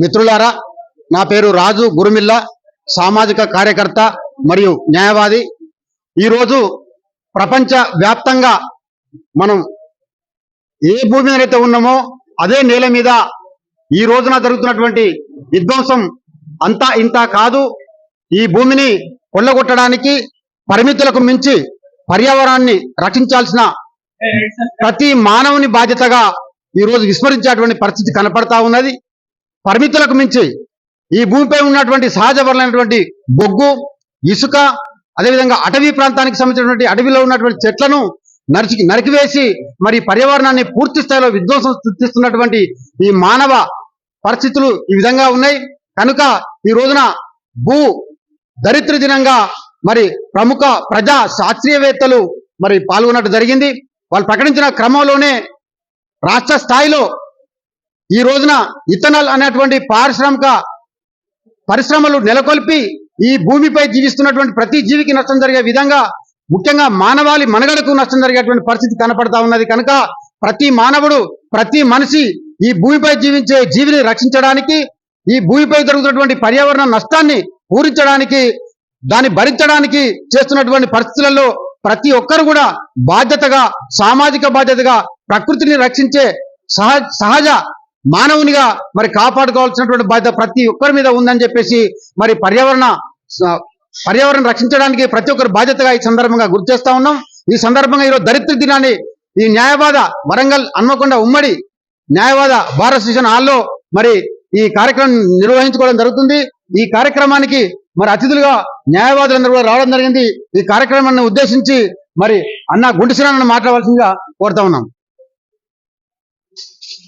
మిత్రులారా నా పేరు రాజు గురుమిల్ల సామాజిక కార్యకర్త మరియు న్యాయవాది. ఈరోజు ప్రపంచ వ్యాప్తంగా మనం ఏ భూమి మీద అయితే ఉన్నామో అదే నేల మీద ఈ రోజున జరుగుతున్నటువంటి విధ్వంసం అంతా ఇంత కాదు. ఈ భూమిని కొల్లగొట్టడానికి పరిమితులకు మించి పర్యావరణాన్ని రక్షించాల్సిన ప్రతి మానవుని బాధ్యతగా ఈ రోజు విస్మరించేటువంటి పరిస్థితి కనపడతా ఉన్నది. పరిమితులకు మించి ఈ భూమిపై ఉన్నటువంటి సహజ వనరులైనటువంటి బొగ్గు ఇసుక అదేవిధంగా అటవీ ప్రాంతానికి సంబంధించినటువంటి అడవిలో ఉన్నటువంటి చెట్లను నరికి నరికివేసి మరి పర్యావరణాన్ని పూర్తి స్థాయిలో విధ్వంసం సృష్టిస్తున్నటువంటి ఈ మానవ పరిస్థితులు ఈ విధంగా ఉన్నాయి. కనుక ఈ రోజున భూ దరిద్ర దినంగా మరి ప్రముఖ ప్రజా శాస్త్రీయవేత్తలు మరి పాల్గొన్నట్టు జరిగింది. వాళ్ళు ప్రకటించిన క్రమంలోనే రాష్ట్ర స్థాయిలో ఈ రోజున ఇథనాల్ అనేటువంటి పారిశ్రామిక పరిశ్రమలు నెలకొల్పి ఈ భూమిపై జీవిస్తున్నటువంటి ప్రతి జీవికి నష్టం జరిగే విధంగా ముఖ్యంగా మానవాళి మనుగడకు నష్టం జరిగేటువంటి పరిస్థితి కనపడతా ఉన్నది. కనుక ప్రతి మానవుడు ప్రతి మనిషి ఈ భూమిపై జీవించే జీవిని రక్షించడానికి ఈ భూమిపై జరుగుతున్నటువంటి పర్యావరణ నష్టాన్ని పూరించడానికి దాన్ని భరించడానికి చేస్తున్నటువంటి పరిస్థితులలో ప్రతి ఒక్కరు కూడా బాధ్యతగా సామాజిక బాధ్యతగా ప్రకృతిని రక్షించే సహ సహజ మానవునిగా మరి కాపాడుకోవాల్సినటువంటి బాధ్యత ప్రతి ఒక్కరి మీద ఉందని చెప్పేసి మరి పర్యావరణ పర్యావరణం రక్షించడానికి ప్రతి ఒక్కరు బాధ్యతగా ఈ సందర్భంగా గుర్తు చేస్తా ఉన్నాం. ఈ సందర్భంగా ఈరోజు దరిద్ర దినాన్ని ఈ న్యాయవాద వరంగల్ హన్మకొండ ఉమ్మడి న్యాయవాద భారత స్టేషన్ హాల్లో మరి ఈ కార్యక్రమం నిర్వహించుకోవడం జరుగుతుంది. ఈ కార్యక్రమానికి మరి అతిథులుగా న్యాయవాదులందరూ కూడా రావడం జరిగింది. ఈ కార్యక్రమాన్ని ఉద్దేశించి మరి అన్న గుంటిసిరాన్ని మాట్లాడవలసిందిగా కోరుతా ఉన్నాం.